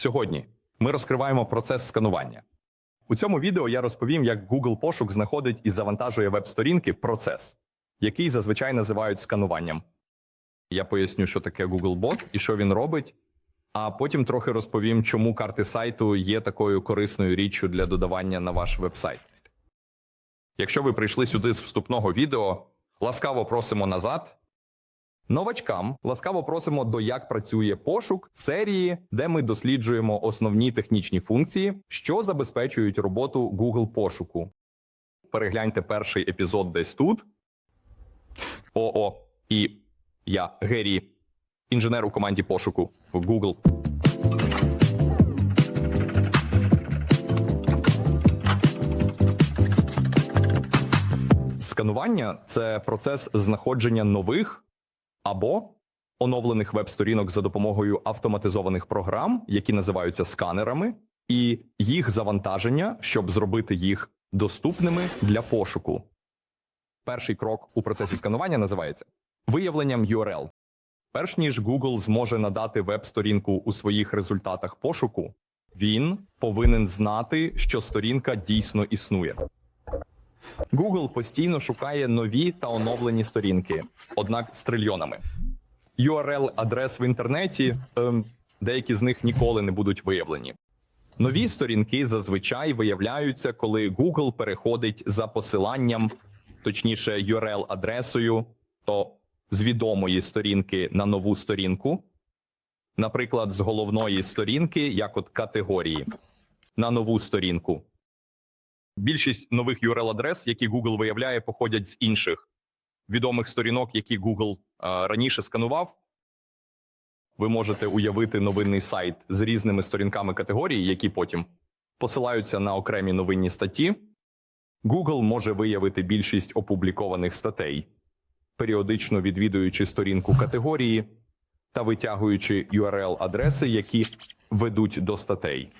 Сьогодні ми розкриваємо процес сканування. У цьому відео я розповім, як Google пошук знаходить і завантажує веб-сторінки процес, який зазвичай називають скануванням. Я поясню, що таке Googlebot і що він робить, а потім трохи розповім, чому карти сайту є такою корисною річчю для додавання на ваш веб-сайт. Якщо ви прийшли сюди з вступного відео, ласкаво просимо назад. Новачкам ласкаво просимо до як працює пошук серії, де ми досліджуємо основні технічні функції, що забезпечують роботу Google пошуку. Перегляньте перший епізод десь тут. ОО і я Гері, інженер у команді пошуку в Google. Сканування це процес знаходження нових або оновлених веб-сторінок за допомогою автоматизованих програм, які називаються сканерами, і їх завантаження, щоб зробити їх доступними для пошуку. Перший крок у процесі сканування називається виявленням URL. Перш ніж Google зможе надати веб-сторінку у своїх результатах пошуку, він повинен знати, що сторінка дійсно існує. Google постійно шукає нові та оновлені сторінки, однак з трильйонами. URL-адрес в інтернеті, ем, деякі з них ніколи не будуть виявлені. Нові сторінки зазвичай виявляються, коли Google переходить за посиланням, точніше, URL-адресою, то з відомої сторінки на нову сторінку, наприклад, з головної сторінки, як от категорії, на нову сторінку. Більшість нових URL-адрес, які Google виявляє, походять з інших відомих сторінок, які Google а, раніше сканував. Ви можете уявити новинний сайт з різними сторінками категорії, які потім посилаються на окремі новинні статті. Google може виявити більшість опублікованих статей, періодично відвідуючи сторінку категорії та витягуючи URL-адреси, які ведуть до статей.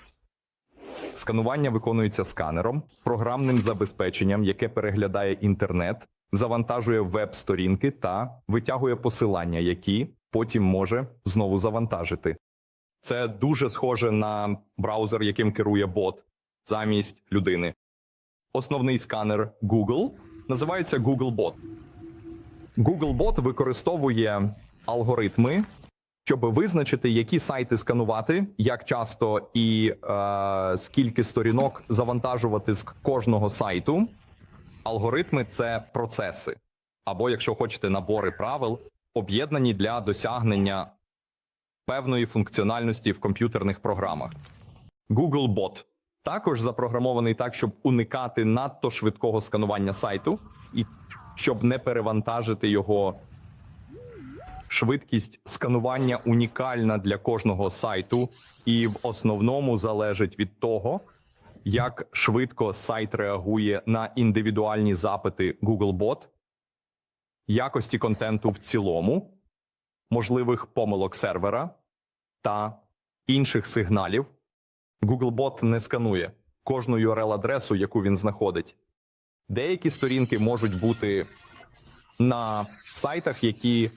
Сканування виконується сканером, програмним забезпеченням, яке переглядає інтернет, завантажує веб-сторінки та витягує посилання, які потім може знову завантажити. Це дуже схоже на браузер, яким керує бот замість людини. Основний сканер Google називається Googlebot. Googlebot використовує алгоритми, щоб визначити, які сайти сканувати, як часто і е, скільки сторінок завантажувати з кожного сайту. Алгоритми це процеси, або, якщо хочете, набори правил, об'єднані для досягнення певної функціональності в комп'ютерних програмах. Googlebot також запрограмований так, щоб уникати надто швидкого сканування сайту і щоб не перевантажити його Швидкість сканування унікальна для кожного сайту, і в основному залежить від того, як швидко сайт реагує на індивідуальні запити Googlebot, якості контенту в цілому, можливих помилок сервера та інших сигналів. Googlebot не сканує кожну URL-адресу, яку він знаходить. Деякі сторінки можуть бути на сайтах, які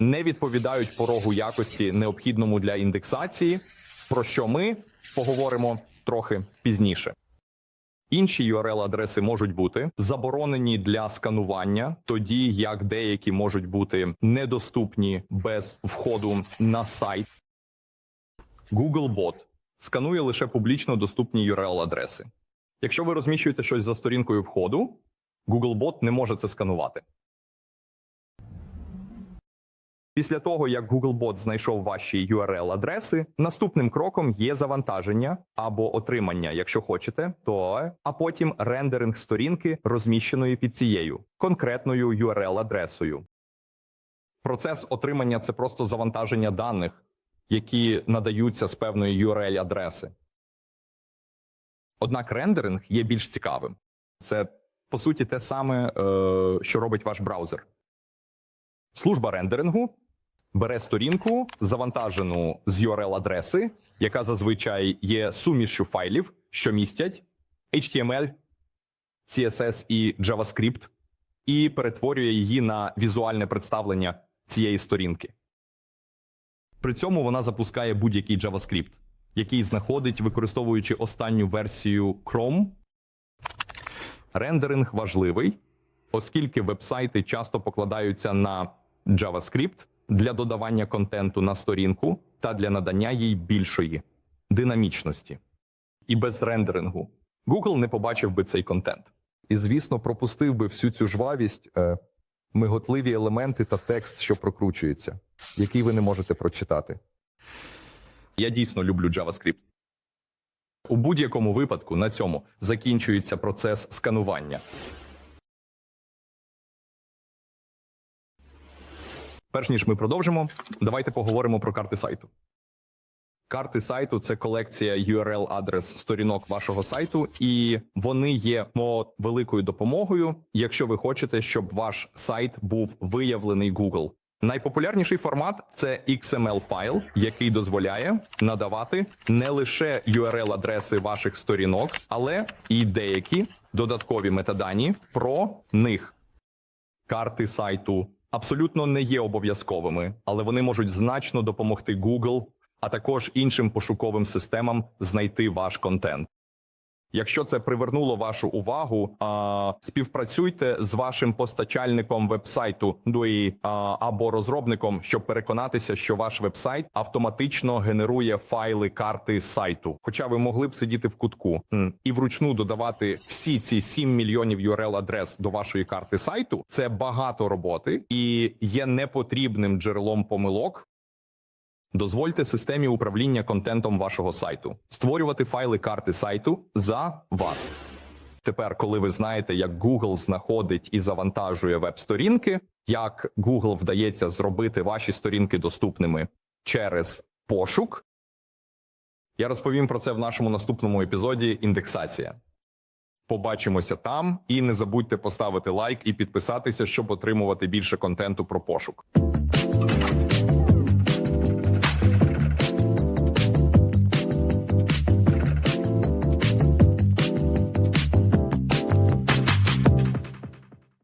не відповідають порогу якості необхідному для індексації, про що ми поговоримо трохи пізніше. Інші URL-адреси можуть бути заборонені для сканування, тоді як деякі можуть бути недоступні без входу на сайт. Googlebot сканує лише публічно доступні URL-адреси. Якщо ви розміщуєте щось за сторінкою входу, Googlebot не може це сканувати. Після того, як Googlebot знайшов ваші URL-адреси, наступним кроком є завантаження або отримання, якщо хочете, то а потім рендеринг сторінки, розміщеної під цією конкретною URL-адресою. Процес отримання це просто завантаження даних, які надаються з певної URL-адреси. Однак рендеринг є більш цікавим. Це по суті те саме, е, що робить ваш браузер. Служба рендерингу бере сторінку, завантажену з URL-адреси, яка зазвичай є сумішю файлів, що містять HTML, CSS і JavaScript, і перетворює її на візуальне представлення цієї сторінки. При цьому вона запускає будь-який JavaScript, який знаходить, використовуючи останню версію Chrome. Рендеринг важливий, оскільки вебсайти часто покладаються на JavaScript для додавання контенту на сторінку та для надання їй більшої динамічності. І без рендерингу Google не побачив би цей контент. І, звісно, пропустив би всю цю жвавість, е, миготливі елементи та текст, що прокручується, який ви не можете прочитати. Я дійсно люблю JavaScript. У будь-якому випадку на цьому закінчується процес сканування. Перш ніж ми продовжимо, давайте поговоримо про карти сайту. Карти сайту це колекція URL-адрес сторінок вашого сайту, і вони є великою допомогою, якщо ви хочете, щоб ваш сайт був виявлений Google. Найпопулярніший формат це XML файл, який дозволяє надавати не лише URL-адреси ваших сторінок, але і деякі додаткові метадані про них. Карти сайту абсолютно не є обов'язковими, але вони можуть значно допомогти Google, а також іншим пошуковим системам знайти ваш контент. Якщо це привернуло вашу увагу, а, співпрацюйте з вашим постачальником вебсайту ну і, а, або розробником, щоб переконатися, що ваш вебсайт автоматично генерує файли карти сайту. Хоча ви могли б сидіти в кутку і вручну додавати всі ці 7 мільйонів URL адрес до вашої карти сайту. Це багато роботи і є непотрібним джерелом помилок. Дозвольте системі управління контентом вашого сайту створювати файли карти сайту за вас. Тепер, коли ви знаєте, як Google знаходить і завантажує веб-сторінки, як Google вдається зробити ваші сторінки доступними через пошук, я розповім про це в нашому наступному епізоді індексація. Побачимося там і не забудьте поставити лайк і підписатися, щоб отримувати більше контенту про пошук.